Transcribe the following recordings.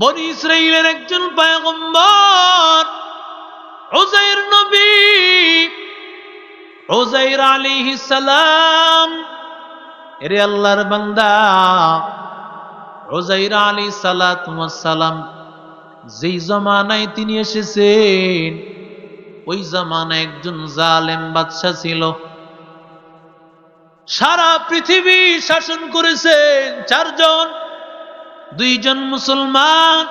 বনি ইসরাইলের একজন পায়গম্বর ওজাইর নবী ওজাইর আলাইহিস সালাম, এরে আল্লাহর বান্দা ওজাইর আলী সালাম যেই জমানায় তিনি এসেছেন, ওই জমানায় একজন জালেম বাদশা ছিল। সারা পৃথিবী শাসন করেছেন চারজন। দুইজন মুসলমান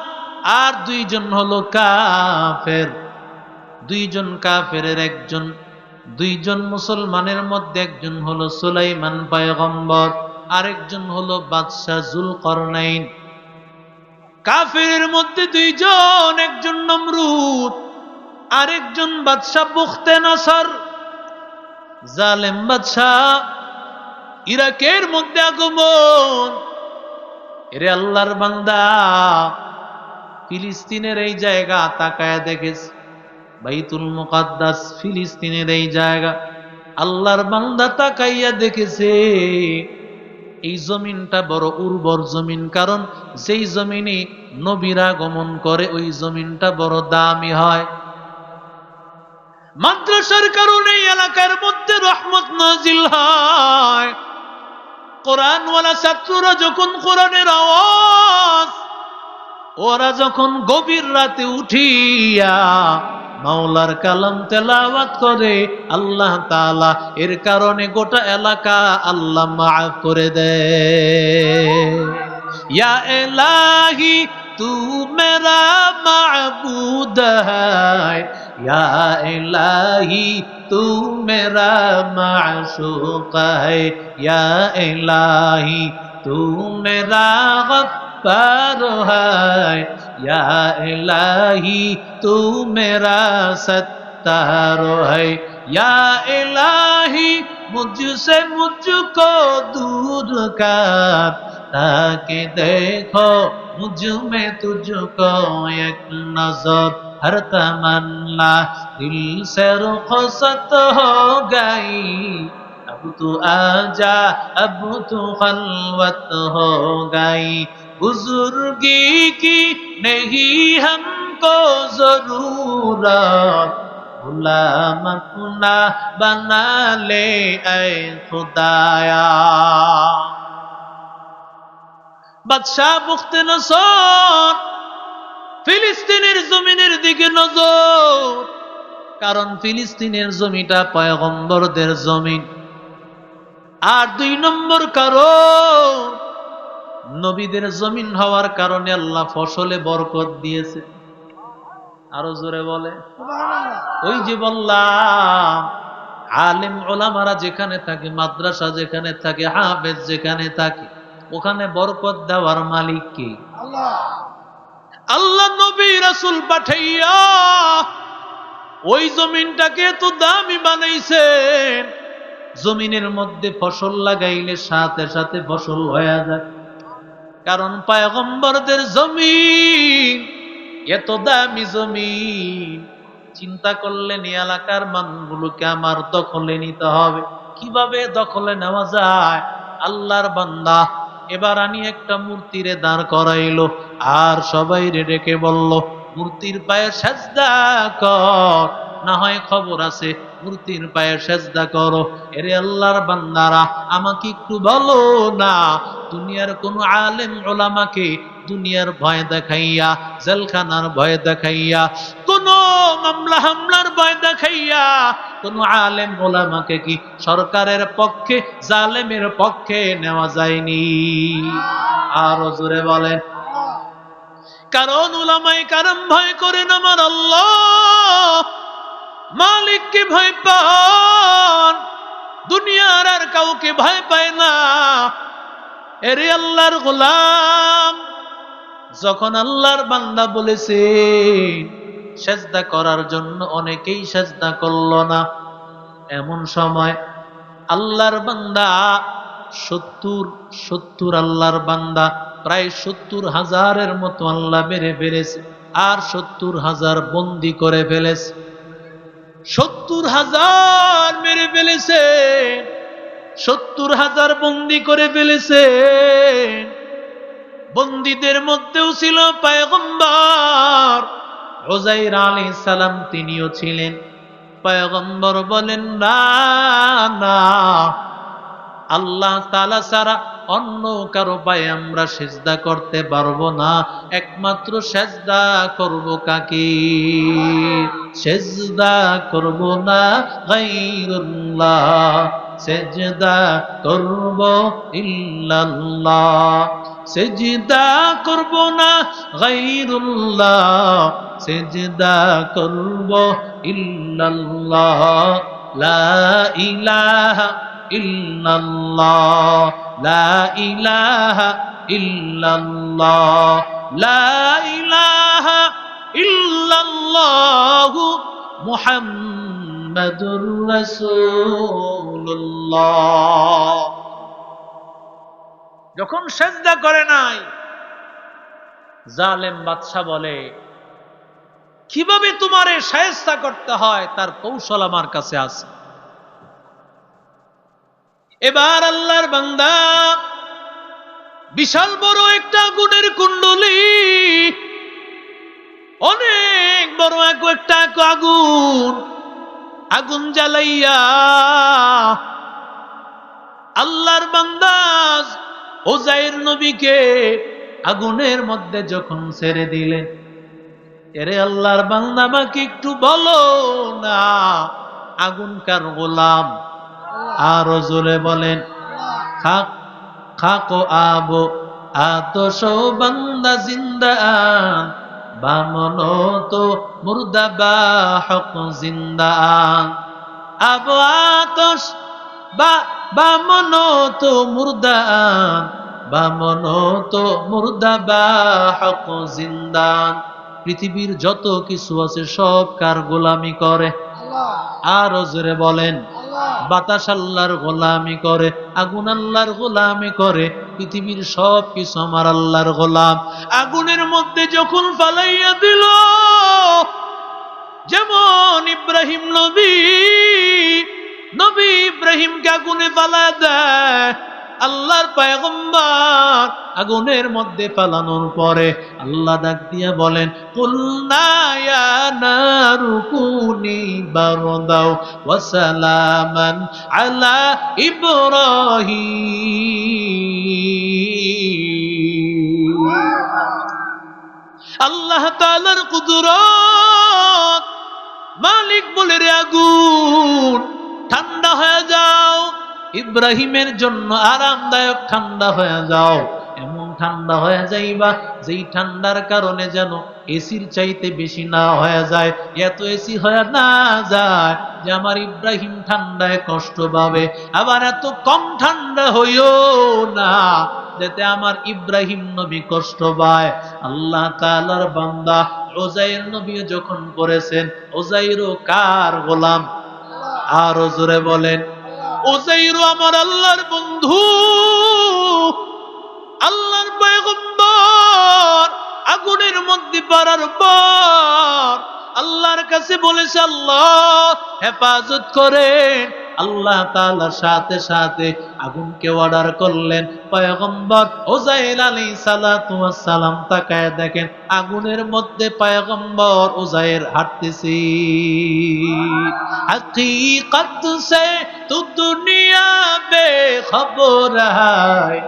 আর দুইজন হলো কাফের। দুইজন কাফের একজন, দুইজন মুসলমানের মধ্যে একজন হলো সুলাইমান পয়গম্বর, আরেকজন হলো বাদশাহ জুল করনাইন কাফের মধ্যে দুইজন, একজন নমরুদ, আরেকজন বাদশাহ বুখতে নাসার। জালেম বাদশাহ ইরাকের মধ্যে আগমন এরে আল্লাহর বান্দা, ফিলিস্তিনের এই জায়গা তাকায় দেখেছে বাইতুল মুকাদ্দাস ফিলিস্তিনের এই জায়গা। আল্লাহর বান্দা তাকাইয়া দেখেছে, এই জমিনটা বড় উর্বর জমিন, কারণ যেই জমিনে নবীরা গমন করে, ওই জমিনটা বড় দামি হয়। মাদ্রাসার কারণে এলাকার মধ্যে রহমত নাজিল হয়। কোরআনওয়ালা ছাত্ররা যখন কোরআনের আওয়াজ, ওরা যখন গভীর রাতে উঠিয়া মাওলার কালাম তেলাওয়াত করে, আল্লাহ তাআলা এর কারণে গোটা এলাকা আল্লাহ মাফ করে দেয় ইলাহি তু মেরা মাবুদ یا الہی تو میرا معشوق ہے یا الہی تو میرا غفار ہے یا الہی تو میرا ستار ہے یا الہی مجھ سے مجھ کو دور کر تاکہ دیکھو مجھ میں تجھ کو ایک نظر हर तमन्ना दिल से रुखसत हो गई अब तो आजा अब तो खलवत हो गई बुजुर्गी की नहीं हमको जरूरत गुलाम अपना बना ले ऐ खुदाया बादशाह मुख्त नसोर ফিলিস্তিনের জমিনের দিকে নজর। কারণ ফিলিস্তিনের জমিটা পয়গম্বরদের জমিন আর দুই নম্বর কারণ নবীদের জমিন হওয়ার কারণে আল্লাহ ফসলে বরকত দিয়েছে। আরও জোরে বলে। ওই যে বললাম আলেম ওলামারা যেখানে থাকে মাদ্রাসা যেখানে থাকে হাফেজ যেখানে থাকে ওখানে বরকত দেওয়ার মালিক কে? আল্লাহ। নবী রাসুল পাঠাইয়া ওই জমিনটাকে তো দামি বানাইছেন। জমিনের মধ্যে ফসল লাগাইলে সাথে সাথে ফসল হয়ে যায়। কারণ পায়গম্বরদের জমিন, এত দামি জমিন। চিন্তা করলেন এলাকার মানুষগুলোকে আমার দখলে নিতে হবে। কীভাবে দখলে নেওয়া যায়? আল্লাহর বান্দা এবার আমি একটা মূর্তিরে দাঁড় করাইল, আর সবাই রে ডেকে বলল, মূর্তির পায়ে সাজদা কর। না হয় খবর আছে, মূর্তির পায়ে সেজদা করো। এরে আল্লাহর বান্দারা, আমাকে একটু বলো না, দুনিয়ার কোনো আলেম ওলামাকে দুনিয়ার ভয় দেখাইয়া, জেলখানার ভয় দেখাইয়া, কোন মামলা হামলার ভয় দেখাইয়া, কোন আলেম ওলামাকে কি সরকারের পক্ষে, জালেমের পক্ষে নেওয়া যায়নি? আরও জোরে বলেন। কারণ ওলামাই কারণ ভয় করেন আমার আল্লাহ। মালিককে ভয় পান? দুনিয়ার আর কাউকে ভয় পায় না। এরে আল্লাহর গোলাম। যখন আল্লাহর বান্দা বলেছে, সেজদা করার জন্য অনেকেই সেজদা করল না। এমন সময় আল্লাহর বান্দা, সত্তর সত্তর আল্লাহর বান্দা, প্রায় সত্তর হাজারের মতো আল্লাহ মেরে ফেলেছে আর সত্তর হাজার বন্দি করে ফেলেছে। সত্তর হাজার মেরে ফেলেছে, সত্তর হাজার বন্দি করে ফেলেছে। বন্দীদের মধ্যেও ছিল পায়গম্বর। ওজাইর আলী সালাম তিনিও ছিলেন। পায়গম্বর বলেন, না আল্লাহ তালা ছাড়া অন্য কারও পায়ে আমরা সেজদা করতে পারব না। একমাত্র সেজদা করব কাকে? সেজদা করব না গাইরুল্লাহ সেজদা করব ইল্লাল্লাহ। সেজদা করব না গাইরুল্লাহ সেজদা করব ইল্লাল্লাহ। লা ইলাহা ইল্লাল্লাহ। লা ইলাহা ইল্লাল্লাহ। লা ইলাহা ইল্লাল্লাহ মুহাম্মাদুর রাসূলুল্লাহ। যখন সেজদা করে নাই, জালেম বাদশা বলে, কীভাবে তোমারে সায়স্তা করতে হয়? তার কৌশল আমার কাছে আছে। এবার আল্লাহর বান্দা বিশাল বড় একটা গুণের কুণ্ডলী, অনেক বড় এক একটা আগুন আগুন জ্বালাইয়া আল্লাহর বান্দাজ ওজাইর নবীকে আগুনের মধ্যে যখন ছেড়ে দিলেন এরে আল্লাহর বান্দা আমাকে একটু বলো না, আগুনকার গোলাম। আরও জোরে বলেন, খাক, খাকো আবো আতশ বান্দা জিন্দান বামন তো মুর্দা বা হক জিন্দান আবো আতশ বা বামন তো মুর্দান বামন তো মুর্দা বা হক জিন্দান পৃথিবীর যত কিছু আছে সব কার গোলামি করে? আরও জোরে বলেন বাতাস আল্লাহর গোলামি করে আগুন আল্লাহর গোলামি করে পৃথিবীর সব কিছু আমার আল্লাহর গোলাম। আগুনের মধ্যে যখন ফালাইয়া দিল, যেমন ইব্রাহিম নবী নবী ইব্রাহিমকে আগুনে ফালা দেয় আল্লাহর পায়গম্বর আগুনের মধ্যে পালানোর পরে আল্লাহ ডাক দিয়া বলেন কুলনায়ারুকুনি বারদাও ওয়াসালামান আল্লাহ তাআলার কুদরত মালিক বলে রে আগুন ঠান্ডা হয়ে যাও ইব্রাহিমের জন্য আরামদায়ক ঠান্ডা হয়ে যাও। এমন ঠান্ডা হয়ে যাইবা, যেই ঠান্ডার কারণে যেন এসির চাইতে বেশি না হয়ে যায়। এত এসি হয়ে না যায় যে আমার ইব্রাহিম ঠান্ডায় কষ্ট পাবে। আবার এত কম ঠান্ডা হইও না, যাতে আমার ইব্রাহিম নবী কষ্ট পায়। আল্লাহ তালার বান্দা ওজাইর নবী যখন করেছেন ওজাইরও কার গোলাম? আরও জোরে বলেন। ওজাইরও আমার আল্লাহর বন্ধু। আল্লাহর পয়গম্বর আগুনের মধ্যে পারার পর আল্লাহর কাছে বলেছে, আল্লাহ হেফাজত করেন। আল্লাহ তালার সাথে সাথে আগুনকে অর্ডার করলেন। পয়গম্বর ওজাইল আলী সালাম তাকায় দেখেন, আগুনের মধ্যে পয়গম্বর ওজাইর হাঁটতেছি। হাতি কাটতেছে তু দুনিয়া বে খবর হায়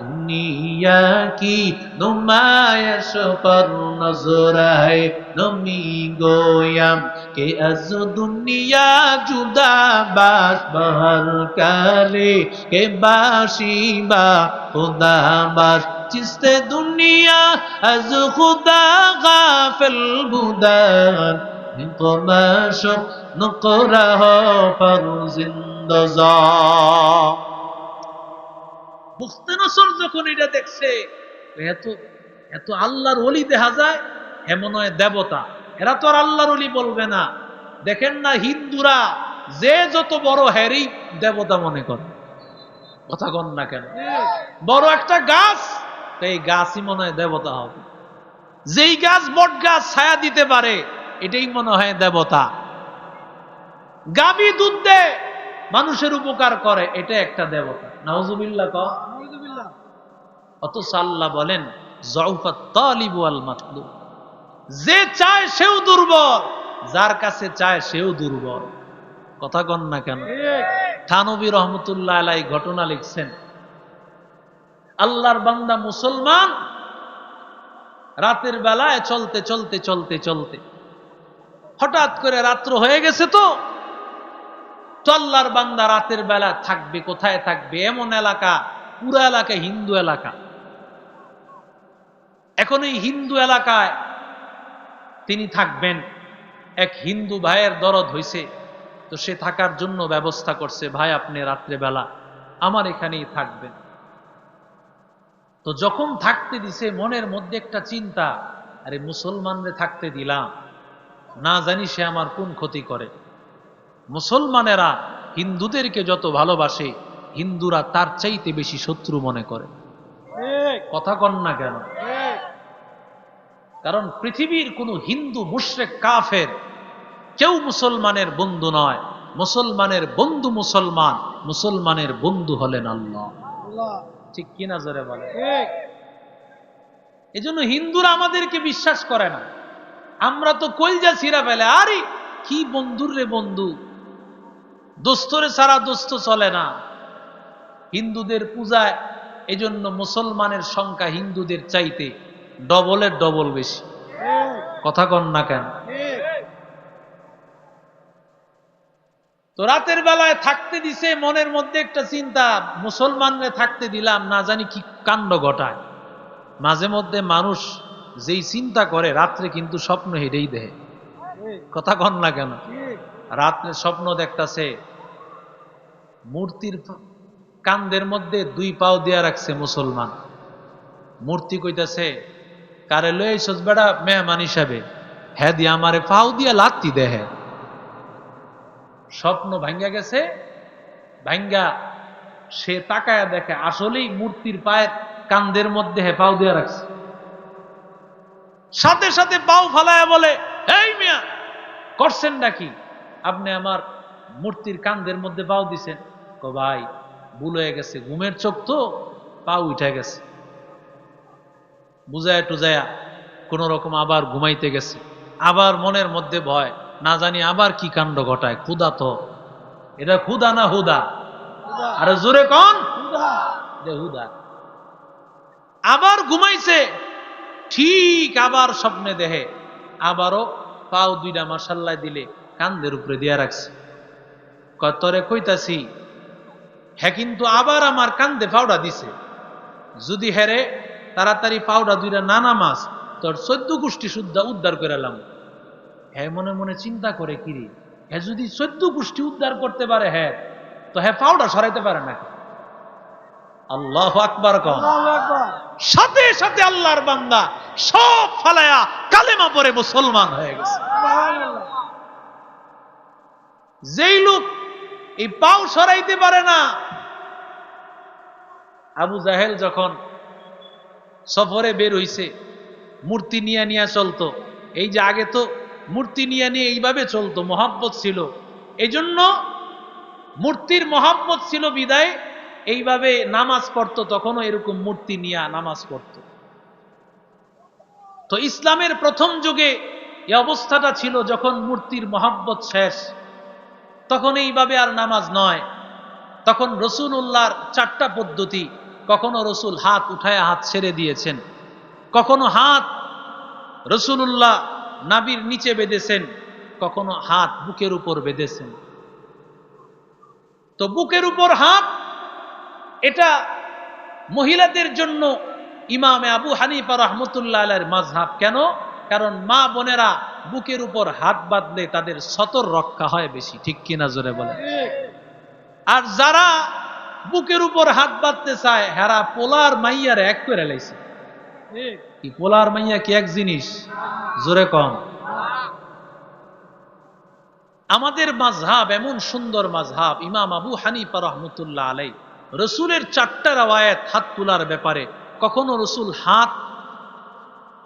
دنیا کی نمایش پر نظر ہے نمی گویم کہ از دنیا جدا باش بہر کالے کہ باشی با خدا باش جس سے دنیا از خدا غافل بودن نقمشق نقرہ پر زندہ বুঝতে নসর যখন এটা দেখছে এত এত আল্লাহর অলি দেখা যায়, এমন দেবতা। এরা তো আর আল্লাহর অলি বলবে না। দেখেন না হিন্দুরা, যে যত বড় হ্যারি দেবতা মনে করে। কথা কন না কেন? বড় একটা গাছ এই গাছই মনে হয় দেবতা হবে। যেই গাছ বট গাছ ছায়া দিতে পারে, এটাই মনে হয় দেবতা। গাবি দুধ দেয় মানুষের উপকার করে এটা একটা দেবতা। নাউজুবিল্লাহ ক। অথচ আল্লাহ বলেন জউফা তালিবু আল মাতলু যে চায় সেও দুর্বল যার কাছে চায় সেও দুর্বল। কথা কন না কেন? থানবী রহমতুল্লাহ আলাই ঘটনা লিখছেন আল্লাহর বান্দা মুসলমান রাতের বেলায় চলতে চলতে চলতে চলতে হঠাৎ করে রাত্র হয়ে গেছে তো তো আল্লাহর বান্দা রাতের বেলা থাকবে, কোথায় থাকবে? এমন এলাকা, পুরা এলাকা হিন্দু এলাকা। এখন এই হিন্দু এলাকায় তিনি থাকবেন। এক হিন্দু ভাইয়ের দরদ হইছে, তো সে থাকার জন্য ব্যবস্থা করছে, ভাই, আপনি রাত্রেবেলা আমার এখানেই থাকবেন। তো যখন থাকতে দিছে, মনের মধ্যে একটা চিন্তা, আরে, মুসলমানরে থাকতে দিলাম। না জানি সে আমার কোন ক্ষতি করে। মুসলমানেরা হিন্দুদেরকে যত ভালোবাসে হিন্দুরা তার চাইতে বেশি শত্রু মনে করে। কথা কন না কেন? কারণ পৃথিবীর কোনো হিন্দু মুশরেক কাফের কেউ মুসলমানের বন্ধু নয়। মুসলমানের বন্ধু মুসলমান মুসলমানের বন্ধু হলেন আল্লাহ। ঠিক কিনা জোরে বলে এই জন্য হিন্দুরা আমাদেরকে বিশ্বাস করে না। আমরা তো কলজা ছিঁড়া ফেলে আরে কি বন্ধুর রে বন্ধু? দোস্তরে ছাড়া দোস্ত চলে না। হিন্দুদের পূজায় এজন্য মুসলমানের সংখ্যা হিন্দুদের চাইতে ডবলের ডবল বেশি। কথা কন না কেন? তো রাতের বেলায় থাকতে দিছে, মনের মধ্যে একটা চিন্তা, মুসলমানরে থাকতে দিলাম, না জানি কি কাণ্ড ঘটায়। মাঝে মধ্যে মানুষ যেই চিন্তা করে, রাত্রে কিন্তু স্বপ্ন হেরেই দেহে কথা কন না কেন? রাত্রে স্বপ্ন দেখতাছে মূর্তির কান্দের মধ্যে দুই পাও দেয়া রাখছে মুসলমান। মূর্তি কইতাছে, কারে লই আইসস বেড়া মেহমান হিসাবে? হ্যাঁ দিয়া আমারে পাও দিয়া লাত্তি দেহে স্বপ্ন ভাঙ্গা গেছে, ভাঙ্গা সে তাকায়া দেখে আসলেই মূর্তির পায়ের কান্দের মধ্যে হে পাও দিয়া রাখছে। সাথে সাথে পাও ফালায়া বলে, এই মিয়া করছেন নাকি আপনি আমার মূর্তির কান্দের মধ্যে পাও দিছেন। ক ভাই ভুল হয়ে গেছে ঘুমের চোখ তো পাও উঠে গেছে। বুঝায় টুজায়া কোন রকম আবার ঘুমাইতে গেছে। আবার মনের মধ্যে ভয় না জানি আবার কি কাণ্ড ঘটায় ক্ষুদা তো। এটা ক্ষুদা না হুদা? আরে জোরে কন। হুদা। আবার ঘুমাইছে ঠিক আবার স্বপ্নে দেহে আবারও পাও দুইটা মাসাল্লায় দিলে কান্দের উপরে দিয়া রাখছে। কতরে কইতাছি হ্যাঁ কিন্তু আবার আমার কান্দে পাউডা দিছে। যদি হেরে তাড়াতাড়ি পাউডা দুইটা নানা মাছ তোর চোদ্দ গোষ্ঠী শুদ্ধা উদ্ধার করে এলাম। হ্যাঁ মনে মনে চিন্তা করে কিরি হ্যাঁ যদি চোদ্দ গোষ্ঠী উদ্ধার করতে পারে হ্যাঁ তো হ্যাঁ পাউডা সরাইতে পারে না আল্লাহ আকবার সাথে সাথে আল্লাহর বান্দা সব ফালায়া কালেমা পরে মুসলমান হয়ে গেছে। যেই লোক এই পাও সরাইতে পারে না। আবু জাহেল যখন সফরে বের হইছে, মূর্তি নিয়ে নিয়ে চলতো। এই যে আগে তো মূর্তি নিয়ে নিয়ে এইভাবে চলতো, মহাব্বত ছিল। এই জন্য মূর্তির মহাব্বত ছিল বিদায়, এইভাবে নামাজ পড়তো, তখনও এরকম মূর্তি নিয়ে নামাজ পড়ত। তো ইসলামের প্রথম যুগে এই অবস্থাটা ছিল যখন মূর্তির মহাব্বত শেষ। তখন এইভাবে আর নামাজ নয়। তখন রসুল উল্লাহর চারটা পদ্ধতি, কখনো রসুল হাত উঠায় হাত ছেড়ে দিয়েছেন, কখনো হাত রসুল্লাহ নাবির নিচে বেঁধেছেন, কখনো হাত বুকের উপর বেঁধেছেন। তো বুকের উপর হাত, এটা মহিলাদের জন্য ইমামে আবু হানিফা রহমতুল্লাহ আলের মাঝহাব কেন? কারণ মা বোনেরা বুকের উপর হাত বাঁধলে তাদের সতর রক্ষা হয় বেশি, ঠিক কিনা জোরে বলে আর যারা বুকের উপর হাত বাঁধতে চায়, হেরা পোলার মাইয়ার এক করে লাইছে। কি পোলার মাইয়া কি এক জিনিস? জোরে কম। আমাদের মাঝহাব এমন সুন্দর মাঝহাব, ইমাম আবু হানিফা রহমতুল্লাহ আলাই রসুলের চারটা রাওয়ায়াত হাত তোলার ব্যাপারে, কখনো রসুল হাত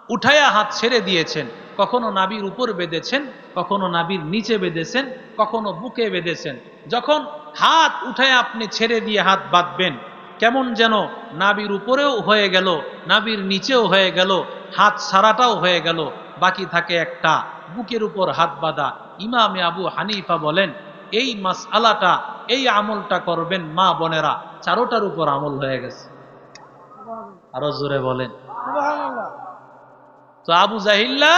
উঠায়া হাত ছেড়ে দিয়েছেন। কখনো নাবির উপর বেঁধেছেন, কখনো নাবির নিচে বেঁধেছেন, কখনো বুকে বেঁধেছেন। যখন হাত উঠায় আপনি ছেড়ে দিয়ে হাত বাঁধবেন, কেমন যেন নাবির উপরেও হয়ে গেল, নাবির নিচেও হয়ে গেল, হাত সারাটাও হয়ে গেল। বাকি থাকে একটা, বুকের উপর হাত বাঁধা। ইমামে আবু হানিফা বলেন, এই মাস আলাটা এই আমলটা করবেন মা বোনেরা, চারোটার উপর আমল হয়ে গেছে। আরও জোরে বলেন। তো আবু জাহিল্লা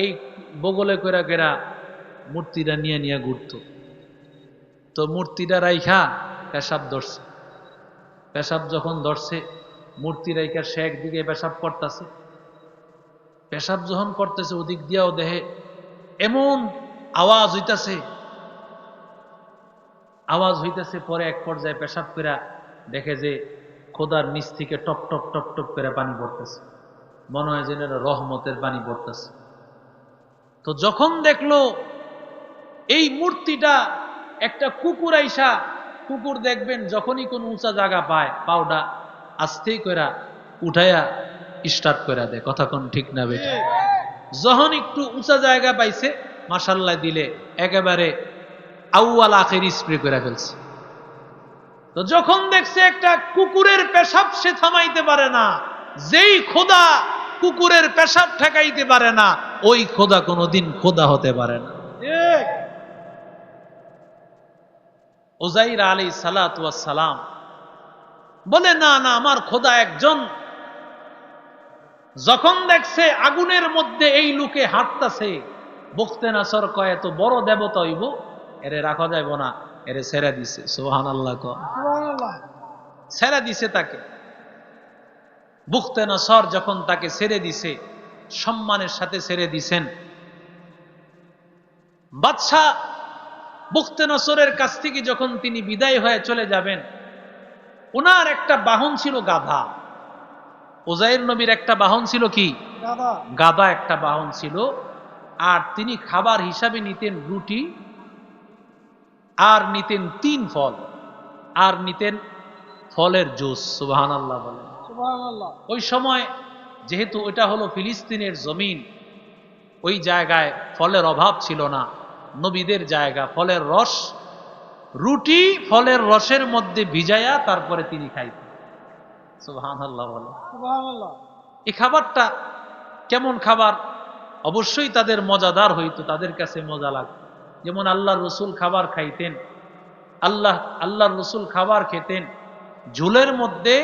এই বগলে কইরা কেরা মূর্তিটা নিয়ে নিয়ে ঘুরত। তো মূর্তিটা রাইখা পেশাব ধরছে। পেশাব যখন ধরছে, মূর্তি রাইখা সে একদিকে পেশাব করতেছে। পেশাব যখন করতেছে, ওদিক দিয়াও দেহে এমন আওয়াজ হইতাছে। আওয়াজ হইতেছে, পরে এক পর্যায়ে পেশাব করে দেখে যে খোদার নিচ থেকে টপ টপ টপ টপ করে পানি পড়তেছে মনে হয় যেন রহমতের পানি পড়তেছে। তো যখন দেখল এই মূর্তিটা একটা কুকুর আইসা, কুকুর দেখবেন যখনই কোন উঁচা জায়গা পায় পাওডা আস্তেই কইরা উঠাইয়া স্টার্ট করে দেয়। কথা কোন ঠিক না বেটা? যখন একটু উঁচা জায়গা পাইছে মাসাল্লাহ দিলে একেবারে আউয়াল আখের স্প্রে করে ফেলছে। তো যখন দেখছে একটা কুকুরের পেশাব সে থামাইতে পারে না, যেই খোদা কুকুরের পেশাব ঠেকাইতে পারে না ওই খোদা কোনোদিন খোদা হতে পারে না। ওজাইর আলী সালাত সালাম বলে না না আমার খোদা একজন। যখন দেখছে আগুনের মধ্যে এই লোকে হাঁটতাছে বক্তে নাসর কয় এত বড় দেবতা হইব? এরে রাখা যাইব না এরে ছেড়ে দিছে সোহান আল্লাহ ছেড়ে দিছে তাকে। বুখতে নাসর যখন তাকে ছেড়ে দিছে সম্মানের সাথে ছেড়ে দিছেন। বাদশাহ বুখতে নসরের কাছ থেকে যখন তিনি বিদায় হয়ে চলে যাবেন ওনার একটা বাহন ছিল গাধা। ওজাইর নবীর একটা বাহন ছিল কি? গাধা। একটা বাহন ছিল আর তিনি খাবার হিসাবে নিতেন রুটি আর নিতেন তিন ফল আর নিতেন ফলের জুস সুবাহান আল্লাহ বলেন। ওই সময় যেহেতু ওইটা হলো ফিলিস্তিনের জমিন ওই জায়গায় ফলের অভাব ছিল না নবীদের জায়গা ফলের রস রুটি ফলের রসের মধ্যে ভিজাইয়া তারপরে তিনি খাইতেন। আল্লাহ বলে। এই খাবারটা কেমন খাবার? অবশ্যই তাদের মজাদার হইতো তাদের কাছে মজা লাগতো। যেমন আল্লাহ রসুল খাবার খাইতেন আল্লাহ আল্লাহ রসুল খাবার খেতেন ঝুলের মধ্যে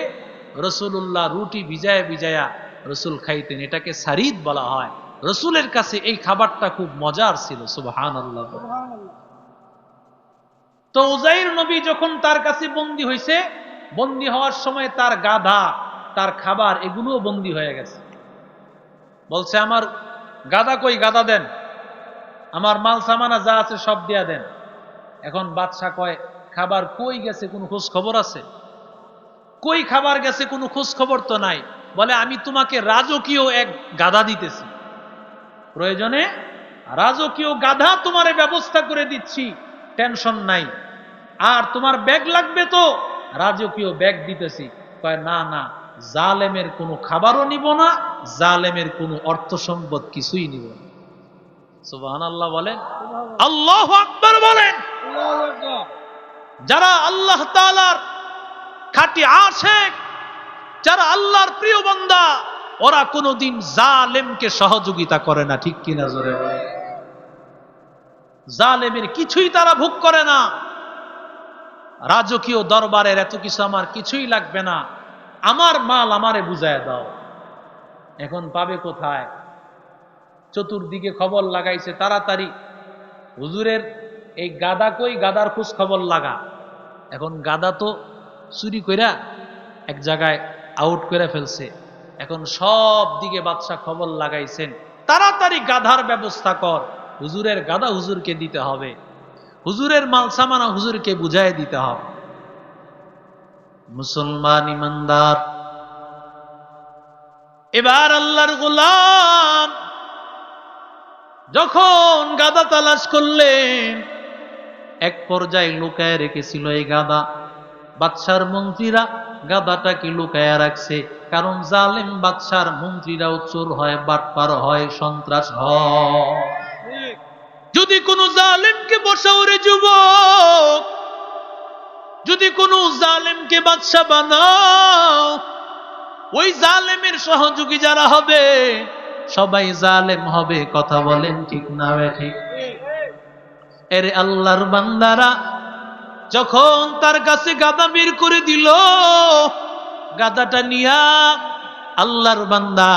রসুল্লাহ রুটি ভিজায়া ভিজায়া রসুল খাইতেন। এটাকে সারিদ বলা হয়। রসুলের কাছে এই খাবারটা খুব মজার ছিল সুবহান তো উজাইর নবী যখন তার কাছে বন্দী হয়েছে বন্দী হওয়ার সময় তার গাধা, তার খাবার এগুলোও বন্দী হয়ে গেছে। বলছে, আমার গাদা কই? গাদা দেন। আমার মাল সামানা যা আছে সব দিয়া দেন। এখন বাদশাহ কয়, খাবার কই গেছে? কোনো খোঁজ খবর আছে? কই খাবার গেছে কোনো খোঁজ খবর তো নাই। বলে আমি তোমাকে রাজকীয় এক গাদা দিতেছি। প্রয়োজনে রাজকীয় গাধা তোমারে ব্যবস্থা করে দিচ্ছি টেনশন নাই। আর তোমার ব্যাগ লাগবে তো রাজকীয় ব্যাগ দিতেছি। কয় না না জালেমের কোনো খাবারও নিব না জালেমের কোনো অর্থ সম্পদ কিছুই নিব না। সুবাহান আল্লাহ বলেন। আল্লাহ আকবর। বলেন যারা আল্লাহ তালার খাটি আশেক, যারা আল্লাহর প্রিয় বন্দা, ওরা কোনোদিন জালেমকে সহযোগিতা করে না, ঠিক কিনা জোরে জালেমের কিছুই তারা ভোগ করে না। রাজকীয় দরবারের এত কিছু আমার কিছুই লাগবে না। আমার মাল আমারে বুঝায় দাও। এখন পাবে কোথায়? চতুর্দিকে খবর লাগাইছে তাড়াতাড়ি। হুজুরের এই গাদা কই? গাদার খোঁজ খবর লাগা। এখন গাদা তো চুরি কইরা এক জায়গায় আউট করে ফেলছে। এখন সব দিকে বাদশাহ খবর লাগাইছেন, তাড়াতাড়ি গাধার ব্যবস্থা কর, হুজুরের গাদা হুজুরকে দিতে হবে। হুজুরের মাল সামানা হুজুরকে বুঝাই দিতে হবে। মুসলমান ইমানদার, এবার আল্লাহর গোলাম যখন গাদা তালাশ করলেন, এক পর্যায়ে লুকায় রেখেছিল এই গাদা বাদশার মন্ত্রীরা গাদাটাকে লুকায়া রাখছে। কারণ জালেম বাদশার মন্ত্রীরাও চোর হয়, বাটপার হয়, সন্ত্রাস হয়। যদি কোনো জালেমকে বসাও রে যুবক, যদি কোনো জালেমকে বাদশা বানাও, ওই জালেমের সহযোগী যারা হবে, সবাই জালেম হবে, কথা বলেন ঠিক না ঠিক। এরে আল্লাহর বান্দারা যখন তার কাছে গাদা বের করে দিল, গাদাটা নিয়া আল্লাহর বান্দা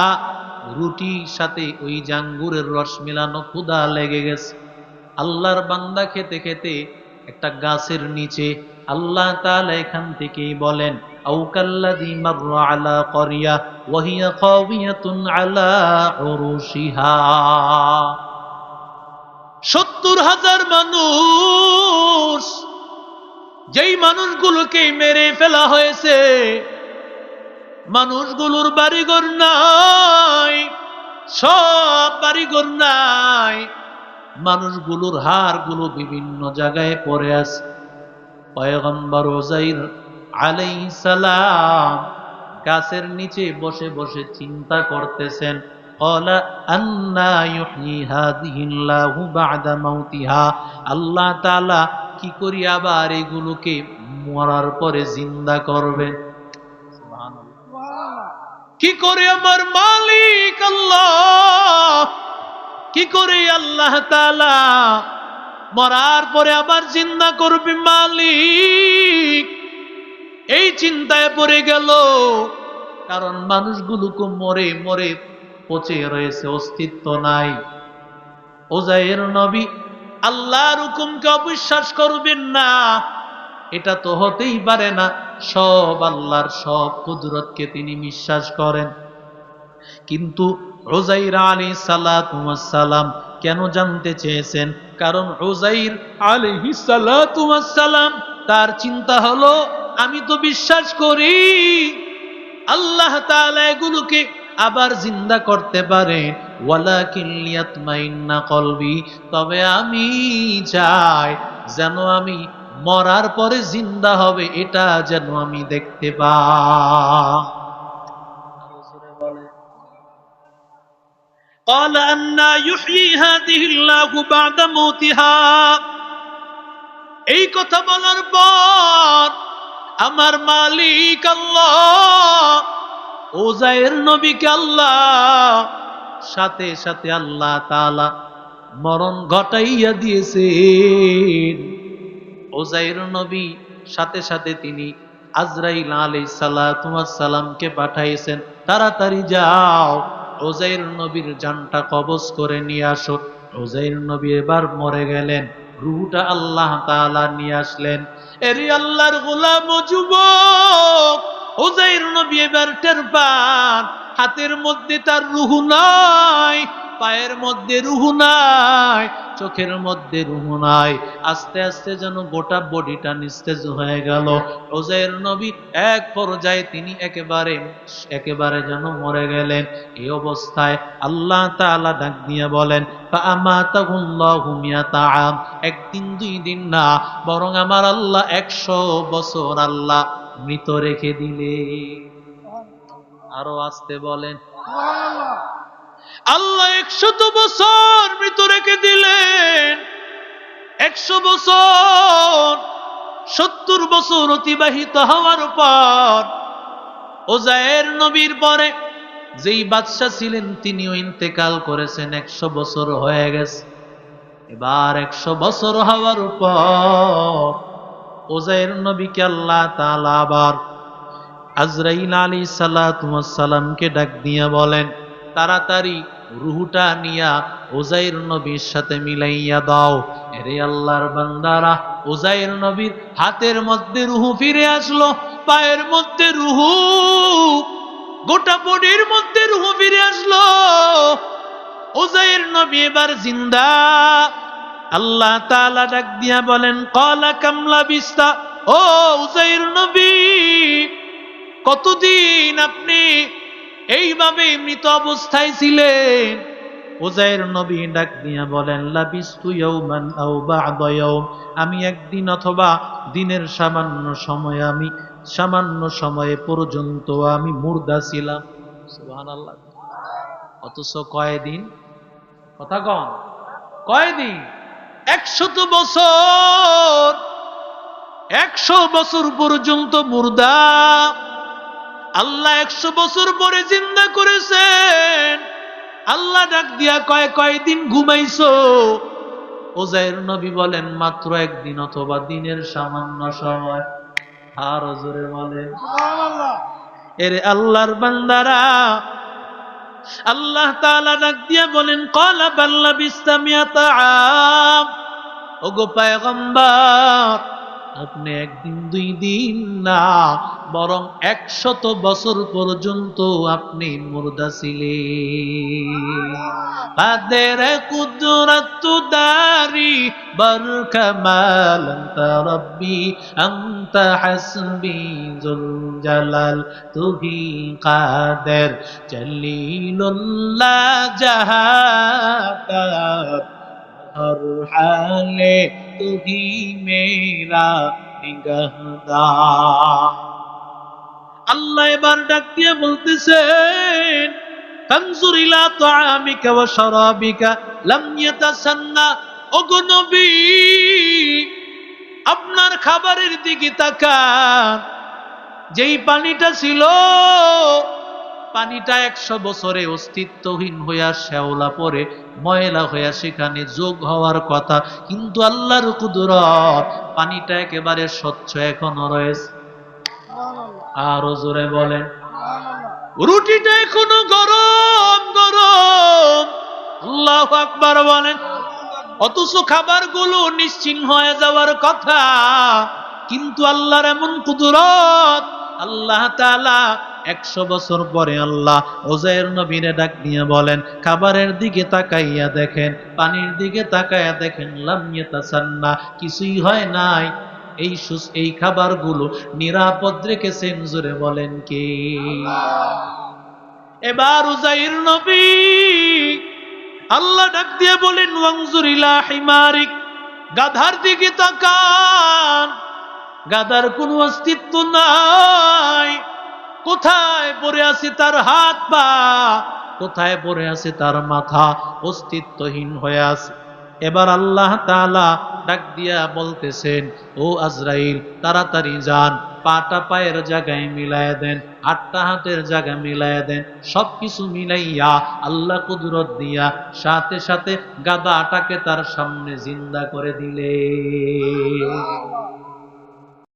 রুটির সাথে ওই জাঙ্গুরের রস মিলানো ক্ষুদা লেগে গেছে। আল্লাহর বান্দা খেতে খেতে একটা গাছের নিচে আল্লাহ তাআলা এখান থেকেই বলেন সত্তর হাজার মানুষ যেই মানুষগুলোকে মেরে ফেলা হয়েছে, মানুষগুলোর বাড়িঘর নাই, সব বাড়িঘর নাই, মানুষগুলোর হাড়গুলো বিভিন্ন জায়গায় পড়ে আছে। পয়গম্বর ওজাইর আলাই সালাম গাছের নিচে বসে বসে চিন্তা করতেছেন আল্লাহ তালা কি করি আবার এগুলোকে মরার পরে জিন্দা করবেন কি করে আমার মালিক আল্লাহ? কি করে আল্লাহ তাআলা মরার পরে আবার জিন্দা করবে মালিক? এই চিন্তায় পড়ে গেল। কারণ মানুষগুলোকে মরে মরে পচে রয়েছে অস্তিত্ব নাই। ওজাইর নবী আল্লাহর হুকুমকে অবিশ্বাস করবেন না। এটা তো হতেই পারে না, সব আল্লাহর সব কুদরতকে তিনি বিশ্বাস করেন। কিন্তু রোজাইর আলী সালাম কেন জানতে চেয়েছেন? কারণ রোজাইর আলী সালাম তার চিন্তা হলো, আমি তো বিশ্বাস করি আল্লাহ এগুলোকে আবার জিন্দা করতে পারে ওয়ালাকিল্লিয়াতমাইন্না কলবি তবে আমি চাই যেন আমি মরার পরে জিন্দা হবে এটা যেন আমি দেখতে পাই قال أنا يحيي هذه الله بعد موتها এই কথা বলার পর আমার মালিক আল্লাহ ওজায়ের নবীকে আল্লাহ সাথে সাথে আল্লাহ তাআলা মরণ ঘটাইয়া দিয়েছেন। ওজাইর নবী সাথে সাথে তিনি আজরাইল আলাই সালামকে পাঠাইছেন। তাড়াতাড়ি যাও ওজাইর নবীর জানটা কবজ করে নিয়ে আসো। ওজাইর নবী এবার মরে গেলেন, রুহটা আল্লাহ তাআলা নিয়ে আসলেন। এরি আল্লাহর গোলাম যুবক ওজাইর নবী এবার টের পান। হাতের মধ্যে তার রুহু নাই, পায়ের মধ্যে রুহু নাই, চোখের মধ্যে রুহু নাই। আস্তে আস্তে যেন গোটা বডিটা নিস্তেজ হয়ে গেল। ওজাইর নবী এক পর্যায়ে তিনি একেবারে একেবারে যেন মরে গেলেন। এই অবস্থায় আল্লাহ তাআলা ডাক দিয়ে বলেন একদিন, দুই দিন না, বরং আমার আল্লাহ একশো বছর আল্লাহ মৃত রেখে দিলে আরও আসতে বলেন। আল্লাহ একশত বছর মৃত রেখে দিলেন। একশো বছর, সত্তর বছর অতিবাহিত হওয়ার পর ওজায়ের নবীর পরে যেই বাদশাহ ছিলেন, তিনিও ইন্তেকাল করেছেন। একশো বছর হয়ে গেছে। এবার একশো বছর হওয়ার পর ওজায়ের নবীকে আল্লাহ তালা আবার আজরাইল আলী সালাতামকে ডাক দিয়ে বলেন, তাড়াতাড়ি রুহুটা নিয়া ওজাইর নবীর সাথে মিলাইয়া দাও। এরে আল্লাহর বান্দারা, ওজাইর নবীর হাতের মধ্যে রুহু ফিরে আসলো, পায়ের মধ্যে রুহু, গোটা বডির মধ্যে রুহু ফিরে আসলো। ওজাইর নবী এবার জিন্দা। আল্লাহ তালা ডাক দিয়া বলেন, কলা কামলা বিস্তা, ও উজাইর নবী কতদিন আপনি এইভাবে মৃত অবস্থায় ছিলেন? ওজাইর নবী ডাক দিয়া বলেন, লাবিস্তু ইয়াউমান আও আমি একদিন অথবা দিনের সামান্য সময় আমি, সামান্য সময়ে পর্যন্ত আমি মুর্দা ছিলাম। সুবহানাল্লাহ। অথচ কয়দিন? কথা কন। কয়দিন? একশত বছর। একশো বছর পর্যন্ত মুর্দা। আল্লাহ একশো বছর পরে জিন্দা করেছেন। আল্লাহ ডাক দিয়া কয় কয়দিন ঘুমাইছো? ওজাইর নবী বলেন মাত্র একদিন অথবা দিনের সামান্য সময়। আর জোরে বলেন। এরে আল্লাহর বান্দারা আল্লাহ তাআলা ডাক দিয়া বলেন কলা বাল্লা বিস্তামিয়াতা আম ওগো পায়গম্বর আপনি একদিন দুই দিন না, বরং একশত বছর পর্যন্ত আপনি মুর্দা ছিলেন। তাদের দারি বর কামাল রব্বি অন্ত হাসবি জুল জালাল তুহি কাদের, জলিলুল্লাহ জাহাদ हर हाले तू ही मेरा निगहदार আল্লাহ এবার ডাক দিয়ে বলতেছেন কানজুর ইলা তাআমিকা ওয়া শারাবিকা লাম ইয়াতাসান্না ওগো নবী আপনার খাবারের দিকে তাকান যেই পানিটা ছিল পানিটা একশো বছরে অস্তিত্বহীন হইয়া শ্যাওলা পরে ময়লা হইয়া সেখানে যোগ হওয়ার কথা। কিন্তু আল্লাহর কুদরত পানিটা একেবারে স্বচ্ছ এখনও রয়েছে। আরও জোরে বলেন। রুটিটা এখনও গরম গরম। আল্লাহ আকবার বলেন। অথচ খাবারগুলো নিশ্চিন হয়ে যাওয়ার কথা। কিন্তু আল্লাহর এমন কুদরত আল্লাহ তালা একশো বছর পরে আল্লাহ ওজাইর নবীরে ডাক দিয়ে বলেন খাবারের দিকে তাকাইয়া দেখেন পানির দিকে তাকাইয়া দেখেন লামিয়ে তাসান্না কিছুই হয় নাই। এই সুস এই খাবারগুলো নিরাপদ রেখেছেন জোরে বলেন কে? এবার উজাইর নবী আল্লাহ ডাক দিয়ে বলেন ওয়াংজুর ইলা হিমারিক গাধার দিকে তাকান। গাধার কোনো অস্তিত্ব নাই। কোথায় পড়ে আছে তার হাত পা? কোথায় পড়ে আছে তার মাথা? অস্তিত্বহীন হয়ে আছে। এবার আল্লাহ তাআলা ডাক দিয়া বলতেছেন, ও আজরাইল, তাড়াতাড়ি যান। পাটা পায়ের জায়গায় মিলায় দেন, আটটা হাতের জায়গা মিলায় দেন। সবকিছু মিলাইয়া আল্লাহ কুদরত দিয়া সাথে সাথে গাদাটাকে তার সামনে জিন্দা করে দিলে